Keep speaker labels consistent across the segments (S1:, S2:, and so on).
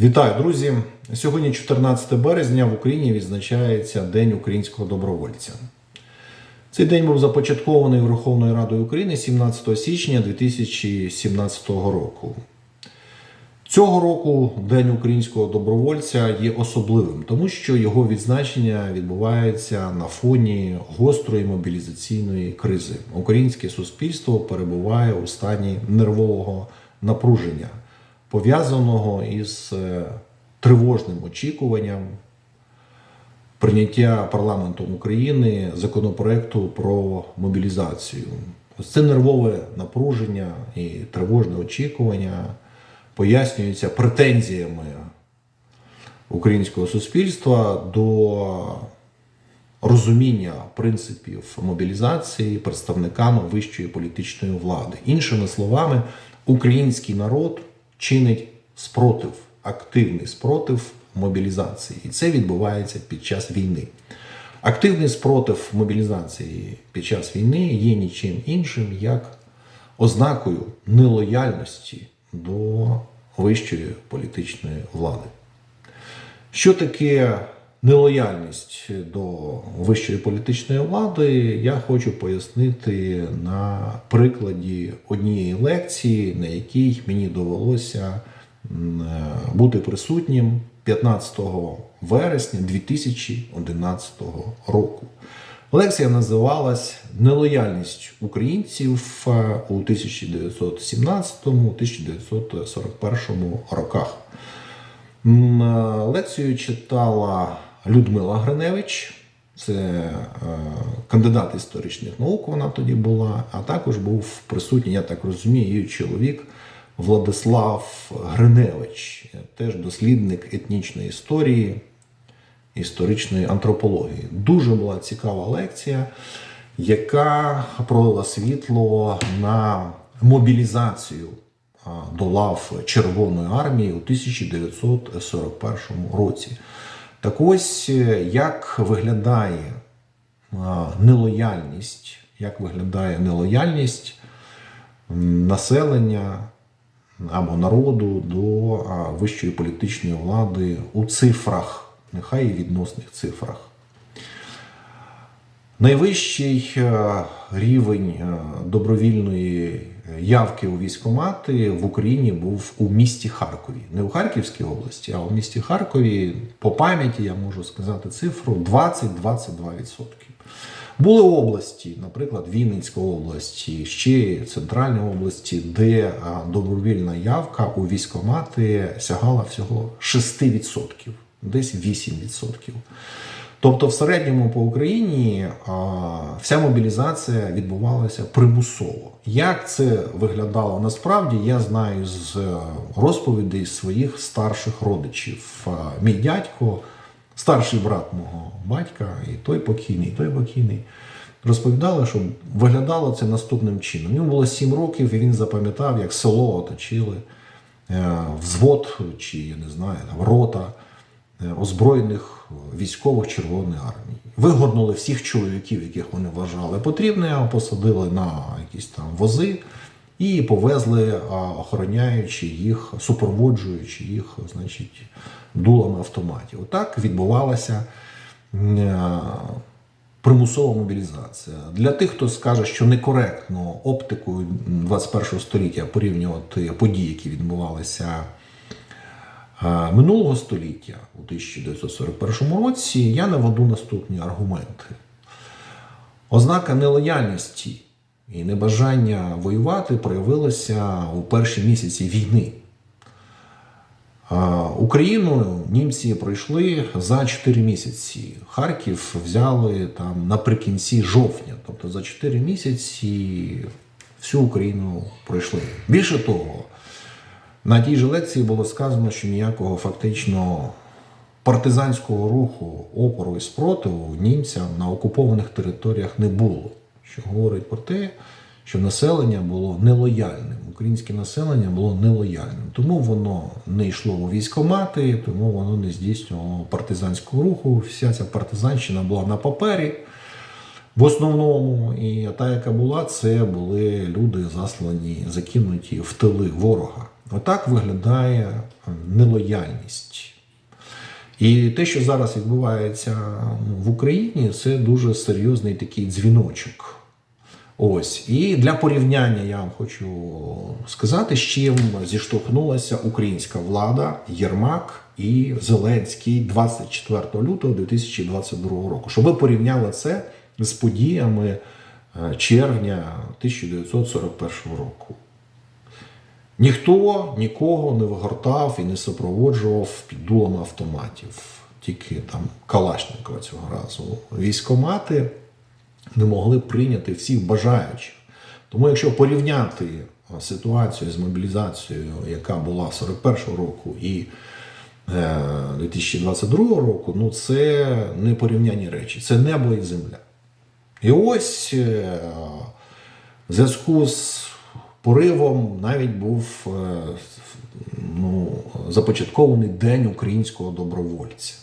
S1: Вітаю, друзі! Сьогодні, 14 березня, в Україні відзначається День українського добровольця. Цей день був започаткований Верховною Радою України 17 січня 2017 року. Цього року День українського добровольця є особливим, тому що його відзначення відбувається на фоні гострої мобілізаційної кризи. Українське суспільство перебуває у стані нервового напруження, пов'язаного із е, тривожним очікуванням прийняття парламентом України законопроекту про мобілізацію. Ось це нервове напруження і тривожне очікування пояснюється претензіями українського суспільства до розуміння принципів мобілізації представниками вищої політичної влади. Іншими словами, український народ чинить спротив, активний спротив мобілізації, і це відбувається під час війни. Активний спротив мобілізації під час війни є нічим іншим, як ознакою нелояльності до вищої політичної влади. Що таке нелояльність до вищої політичної влади, я хочу пояснити на прикладі однієї лекції, на якій мені довелося бути присутнім 15 вересня 2011 року. Лекція називалась Нелояльність українців у 1917-1941 роках. Лекцію читала Людмила Гриневич, це е, кандидат історичних наук, вона тоді була, а також був присутній, я так розумію, її чоловік Владислав Гриневич, теж дослідник етнічної історії, історичної антропології. Дуже була цікава лекція, яка пролила світло на мобілізацію до лав Червоної армії у 1941 році. Так ось е, як виглядає нелояльність, як виглядає нелояльність населення або народу до вищої політичної влади у цифрах, нехай і відносних цифрах. Найвищий е, рівень е, добровільної явки у військкомати в Україні був у місті Харкові. Не у Харківській області, а у місті Харкові, по пам'яті я можу сказати цифру 20-22%. Були області, наприклад, Вінницька область, ще центральні області, де добровільна явка у військкомати сягала всього 6%, десь 8%. Тобто, в середньому по Україні а, вся мобілізація відбувалася примусово. Як це виглядало насправді, я знаю з е, розповідей своїх старших родичів. А, Мій дядько, старший брат мого батька, і той покійний, і той покійний. Розповідали, що виглядало це наступним чином. Йому було 7 років, і він запам'ятав, як село оточили е, взвод чи я не знаю, там, рота озброєних військових Червоної армії. Вигорнули всіх чоловіків, яких вони вважали потрібними, посадили на якісь там вози і повезли, охороняючи їх, супроводжуючи їх, значить, дулами автоматів. Отак відбувалася е, примусова мобілізація. Для тих, хто скаже, що некоректно оптикою 21 століття порівнювати події, які відбувалися е, минулого століття у 1941 році, я наведу наступні аргументи. Ознака нелояльності і небажання воювати проявилася у перші місяці війни. Україну німці пройшли за 4 місяці. Харків взяли там наприкінці жовтня, тобто за 4 місяці всю Україну пройшли. Більше того, на тій же лекції було сказано, що ніякого фактично партизанського руху, опору і спротиву німцям на окупованих територіях не було. Що говорить про те, що населення було нелояльним. Українське населення було нелояльним. Тому воно не йшло у військомати, тому воно не здійснювало партизанського руху. Вся ця партизанщина була на папері. В основному, і та, яка була, це були люди заслані, закинуті в тили ворога. Отак виглядає нелояльність. І те, що зараз відбувається в Україні, це дуже серйозний такий дзвіночок. Ось. І для порівняння я вам хочу сказати, з чим зіштовхнулася українська влада, Єрмак і Зеленський 24 лютого 2022 року. Щоб ви порівняли це з подіями е, червня 1941 року. Ніхто нікого не вигортав і не супроводжував під дулами автоматів, тільки там Калашникова цього разу. Військомати не могли прийняти всіх бажаючих. Тому, якщо порівняти ситуацію з мобілізацією, яка була 41-го року і е, 2022 року, ну це не порівнянні речі, це небо і земля. І ось е, в зв'язку з поривом навіть був е, ну, започаткований День українського добровольця.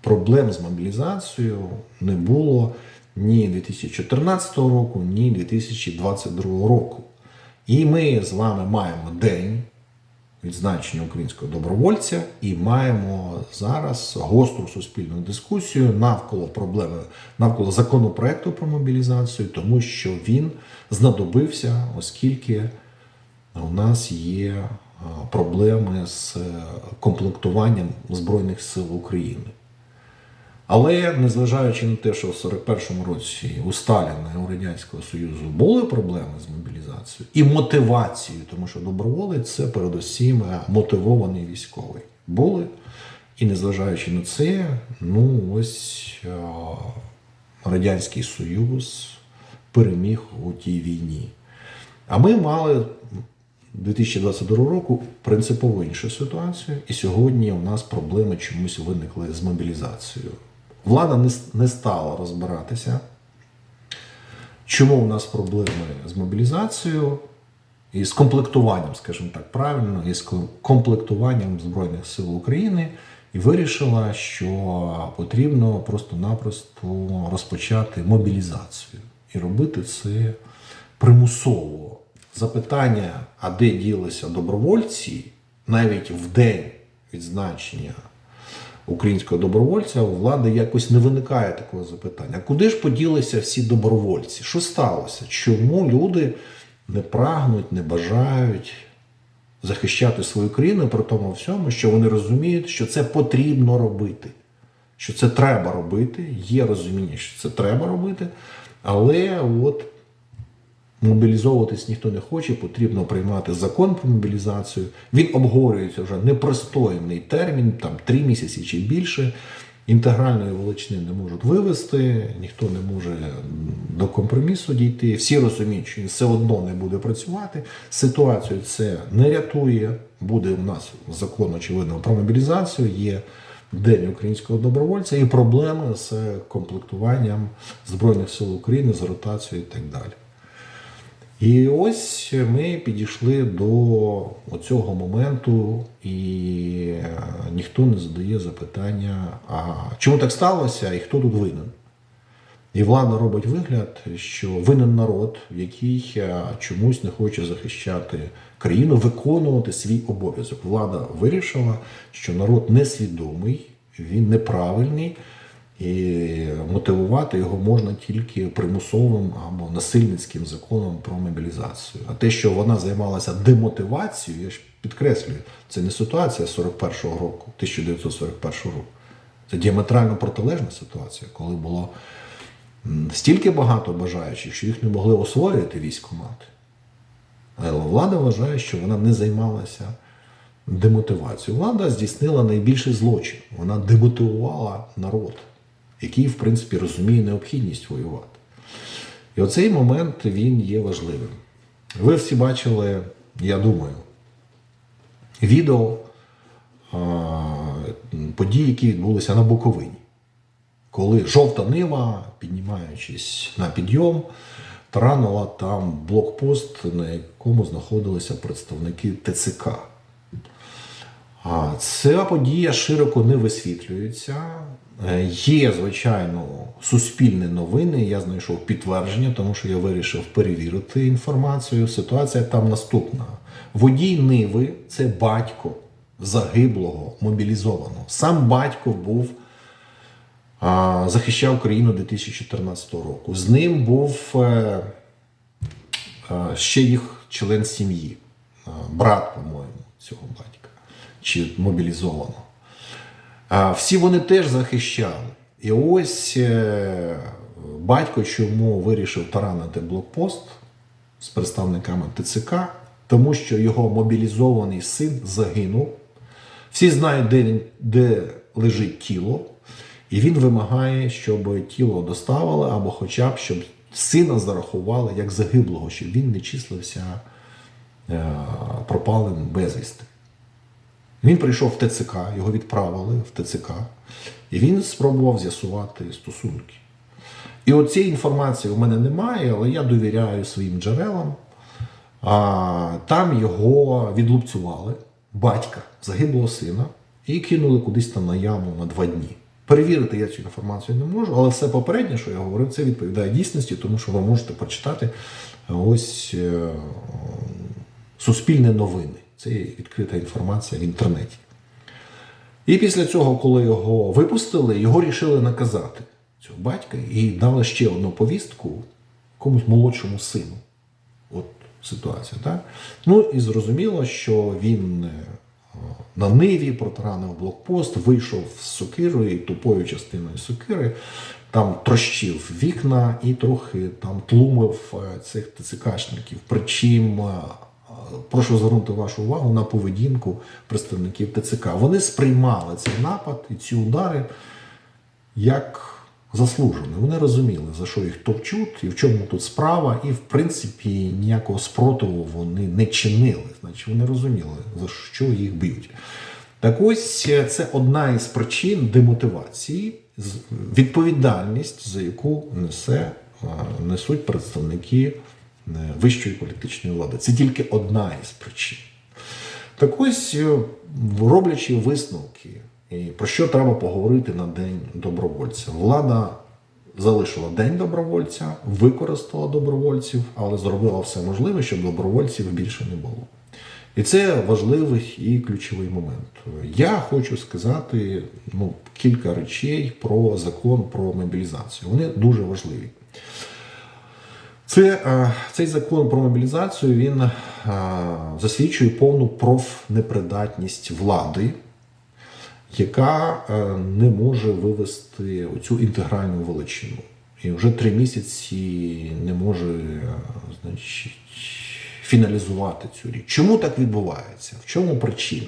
S1: Проблем з мобілізацією не було ні 2014 року, ні 2022 року. І ми з вами маємо день відзначення українського добровольця і маємо зараз гостру суспільну дискусію навколо проблеми, навколо законопроекту про мобілізацію, тому що він знадобився, оскільки у нас є проблеми з е, комплектуванням Збройних сил України. Але незважаючи на те, що в 41-му році у Сталіна і у Радянського Союзу були проблеми з мобілізацією і мотивацією, тому що доброволець це передусім мотивований військовий. Були. І незважаючи на це, ну ось а, Радянський Союз переміг у тій війні. А ми мали 2022 року принципово іншу ситуацію, і сьогодні у нас проблеми чомусь виникли з мобілізацією. Влада не, не стала розбиратися, чому у нас проблеми з мобілізацією і з комплектуванням, скажімо так, правильно, і з комплектуванням Збройних сил України, і вирішила, що потрібно просто-напросто розпочати мобілізацію і робити це примусово. Запитання, а де ділися добровольці, навіть в день відзначення українського добровольця, у влади якось не виникає такого запитання. Куди ж поділися всі добровольці? Що сталося? Чому люди не прагнуть, не бажають захищати свою країну при тому всьому, що вони розуміють, що це потрібно робити, що це треба робити, є розуміння, що це треба робити, але от мобілізовуватись ніхто не хоче, потрібно приймати закон про мобілізацію. Він обговорюється вже непристойний термін, там три місяці чи більше. Інтегральної величини не можуть вивести, ніхто не може до компромісу дійти. Всі розуміють, що він все одно не буде працювати. Ситуацію це не рятує. Буде у нас закон, очевидно, про мобілізацію. Є День українського добровольця і проблеми з комплектуванням Збройних сил України, з ротацією і так далі. І ось ми підійшли до цього моменту, і е, ніхто не задає запитання, а чому так сталося і хто тут винен? І влада робить вигляд, що винен народ, який е, чомусь не хоче захищати країну, виконувати свій обов'язок. Влада вирішила, що народ несвідомий, він неправильний, і мотивувати його можна тільки примусовим або насильницьким законом про мобілізацію. А те, що вона займалася демотивацією, я ж підкреслюю, це не ситуація 41-го року, 1941 року. Це діаметрально протилежна ситуація, коли було стільки багато бажаючих, що їх не могли освоювати військомати. Але влада вважає, що вона не займалася демотивацією. Влада здійснила найбільший злочин. Вона демотивувала народ, який, в принципі, розуміє необхідність воювати. І оцей момент він є важливим. Ви всі бачили, я думаю, відео подій, які відбулися на Буковині. Коли жовта нива, піднімаючись на підйом, таранула там блокпост, на якому знаходилися представники ТЦК. Ця подія широко не висвітлюється. Е, Є, звичайно, суспільні новини. Я знайшов підтвердження, тому що я вирішив перевірити інформацію. Ситуація там наступна: водій Ниви це батько загиблого, мобілізованого. Сам батько був захищав країну 2014 року. З ним був е, е, ще їх член сім'ї, брат, по-моєму, цього батька, чи мобілізованого. Всі вони теж захищали. І ось е, батько чому вирішив таранити блокпост з представниками ТЦК, тому що його мобілізований син загинув. Всі знають, де, де лежить тіло, і він вимагає, щоб тіло доставили, або хоча б щоб сина зарахували як загиблого, щоб він не числився е, пропалим безвісти. Він прийшов в ТЦК, його відправили в ТЦК, і він спробував з'ясувати стосунки. І от цієї інформації в мене немає, але я довіряю своїм джерелам. А, там його відлупцювали, батька загиблого сина, і кинули кудись там на яму на два дні. Перевірити я цю інформацію не можу, але все попереднє, що я говорив, це відповідає дійсності, тому що ви можете почитати ось е, суспільне новини. Це є відкрита інформація в інтернеті. І після цього, коли його випустили, його рішили наказати цього батька і дали ще одну повістку комусь молодшому сину. От ситуація, так? Ну і зрозуміло, що він е, на ниві протаранив блокпост, вийшов з сокирою, тупою частиною сокири, там трощив вікна і трохи там тлумив е, цих ТЦКшників. Причим е, прошу звернути вашу увагу на поведінку представників ТЦК. Вони сприймали цей напад і ці удари як заслужені. Вони розуміли, за що їх топчуть і в чому тут справа, і в принципі ніякого спротиву вони не чинили. Значить, вони розуміли, за що їх б'ють. Так ось це одна із причин демотивації, відповідальність, за яку несе, несуть представники вищої політичної влади. Це тільки одна із причин. Так ось, е, роблячи висновки, і про що треба поговорити на День добровольця. Влада залишила День добровольця, використала добровольців, але зробила все можливе, щоб добровольців більше не було. І це важливий і ключовий момент. Я хочу сказати ну, кілька речей про закон про мобілізацію. Вони дуже важливі. Це, е, цей закон про мобілізацію він е, засвідчує повну профнепридатність влади, яка е, не може вивести оцю інтегральну величину. І вже три місяці не може значить, фіналізувати цю річ. Чому так відбувається? В чому причина?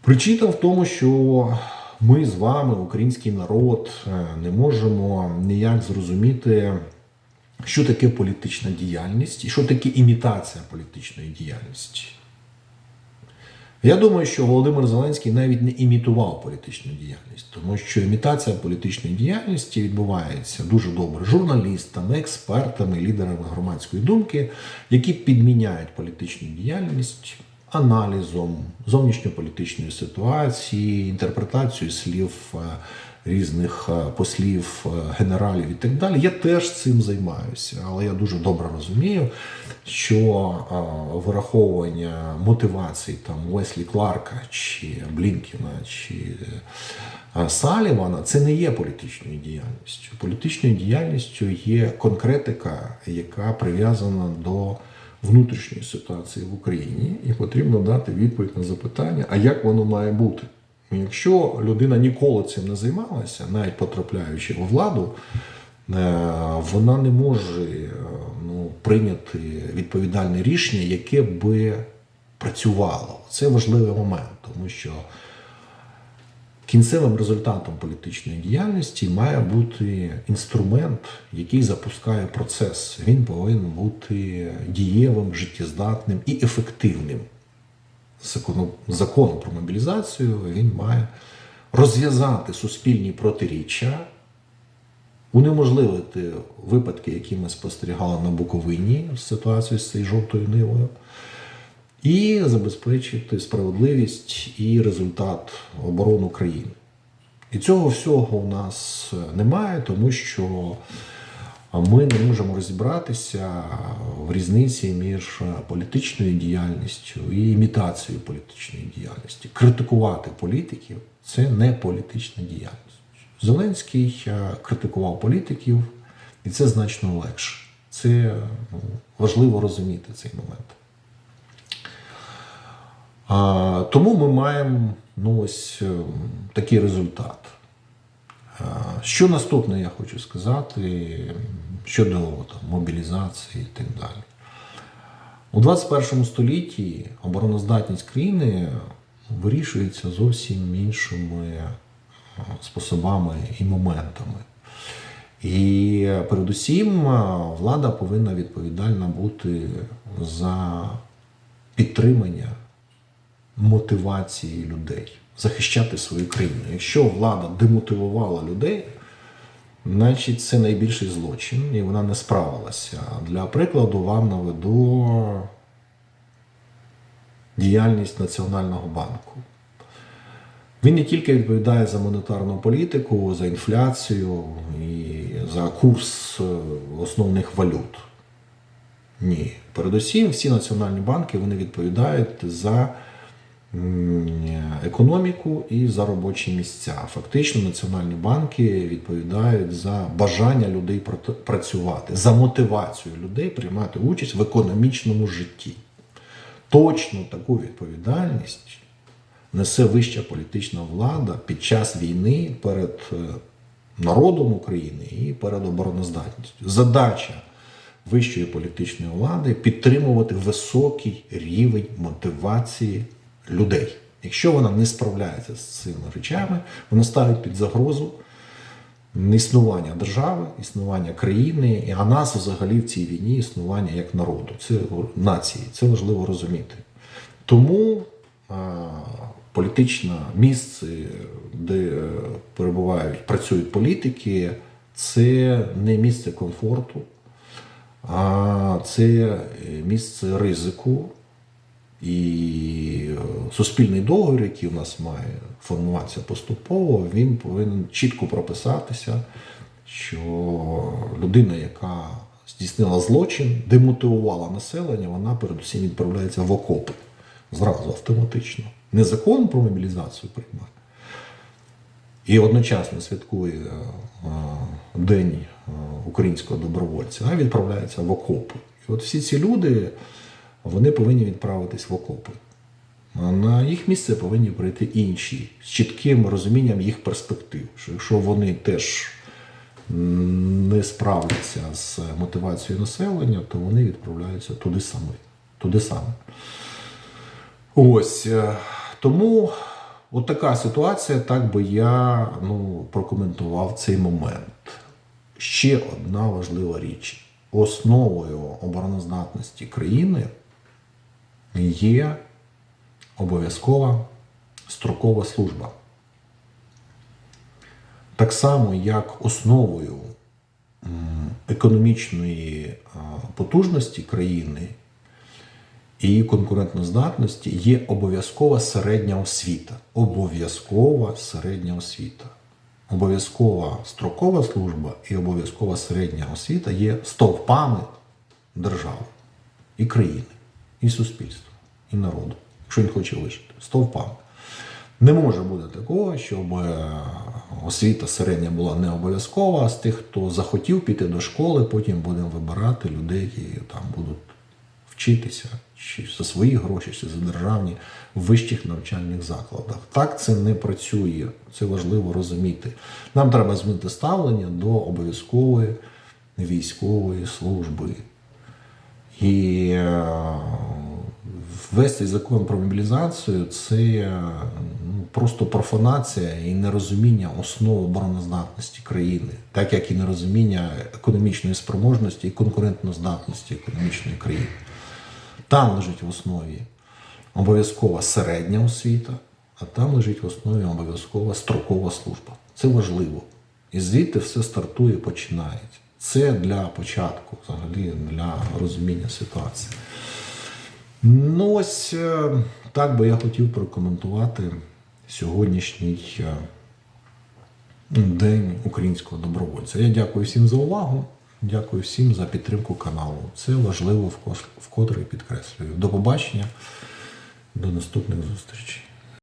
S1: Причина в тому, що ми з вами, український народ, не можемо ніяк зрозуміти, що таке політична діяльність і що таке імітація політичної діяльності. Я думаю, що Володимир Зеленський навіть не імітував політичну діяльність, тому що імітація політичної діяльності відбувається дуже добре журналістами, експертами, лідерами громадської думки, які підміняють політичну діяльність аналізом зовнішньополітичної ситуації, інтерпретацією слів е, різних е, послів, е, генералів і так далі. Я теж цим займаюся, але я дуже добре розумію, що е, вираховування мотивацій там Уеслі Кларка чи Блінкіна чи Салівана це не є політичною діяльністю. Політичною діяльністю є конкретика, яка прив'язана до внутрішньої ситуації в Україні, і потрібно дати відповідь на запитання, а як воно має бути. Якщо людина ніколи цим не займалася, навіть потрапляючи у владу, е, вона не може е, ну, прийняти відповідальне рішення, яке би працювало. Це важливий момент, тому що кінцевим результатом політичної діяльності має бути інструмент, який запускає процес. Він повинен бути дієвим, життєздатним і ефективним. Закону, закону про мобілізацію він має розв'язати суспільні протиріччя, унеможливити випадки, які ми спостерігали на Буковині з ситуацією з цією жовтою нивою, і забезпечити справедливість і результат оборони України. І цього всього у нас немає, тому що ми не можемо розібратися в різниці між політичною діяльністю і імітацією політичної діяльності. Критикувати політиків це не політична діяльність. Зеленський е, критикував політиків, і це значно легше. Це ну, важливо розуміти цей момент. А, тому ми маємо ну, ось е, такий результат. А, Що наступне я хочу сказати щодо там, мобілізації і так далі. У 21 столітті обороноздатність країни вирішується зовсім іншими е, способами і моментами. І передусім е, влада повинна відповідальна бути за підтримання мотивації людей, захищати свою країну. Якщо влада демотивувала людей, значить це найбільший злочин, і вона не справилася. Для прикладу вам наведу діяльність Національного банку. Він не тільки відповідає за монетарну політику, за інфляцію і за курс е, основних валют. Ні. Передусім, всі національні банки вони відповідають за економіку і за робочі місця. Фактично, національні банки відповідають за бажання людей працювати, за мотивацію людей приймати участь в економічному житті. Точно таку відповідальність несе вища політична влада під час війни перед е, народом України і перед обороноздатністю. Задача вищої політичної влади підтримувати високий рівень мотивації людей. Якщо вона не справляється з цими речами, вона ставить під загрозу існування держави, існування країни, а нас взагалі в цій війні існування як народу, це нації. Це важливо розуміти. Тому а, політичне місце, де е, перебувають, працюють політики, це не місце комфорту, а це місце ризику. І е, суспільний договір, який у нас має формуватися поступово, він повинен чітко прописатися, що людина, яка здійснила злочин, демотивувала населення, вона передусім відправляється в окопи зразу автоматично. Не закон про мобілізацію приймає. І одночасно святкує е, е, День українського добровольця, а відправляється в окопи. І от всі ці люди вони повинні відправитись в окопи. На їх місце повинні прийти інші з чітким розумінням їх перспектив. Що якщо вони теж не справляться з мотивацією населення, то вони відправляються туди самі. Туди саме. Ось е, тому от така ситуація, так би я ну, прокоментував цей момент. Ще одна важлива річ. Основою обороноздатності країни є обов'язкова строкова служба. Так само, як основою економічної потужності країни і її конкурентноздатності є обов'язкова середня освіта. Обов'язкова середня освіта. Обов'язкова строкова служба і обов'язкова середня освіта є стовпами держави і країни, і суспільства, і народу, якщо він хоче вижити. Стовпами. Не може бути такого, щоб е, освіта середня була не обов'язкова, з тих, хто захотів піти до школи, потім будемо вибирати людей, які там будуть вчитися чи за свої гроші, чи за державні в вищих навчальних закладах. Так це не працює. Це важливо розуміти. Нам треба змінити ставлення до обов'язкової військової служби. І е, весь цей закон про мобілізацію це е, ну, просто профанація і нерозуміння основ обороноздатності країни, так як і нерозуміння економічної спроможності і конкурентноздатності економічної країни. Там лежить в основі обов'язкова середня освіта, а там лежить в основі обов'язкова строкова служба. Це важливо. І звідти все стартує, починається. Це для початку, взагалі, для розуміння ситуації. Ну, ось е, так би я хотів прокоментувати сьогоднішній е, День українського добровольця. Я дякую всім за увагу. Дякую всім за підтримку каналу. Це важливо вкотре підкреслюю. До побачення, до наступних зустрічей.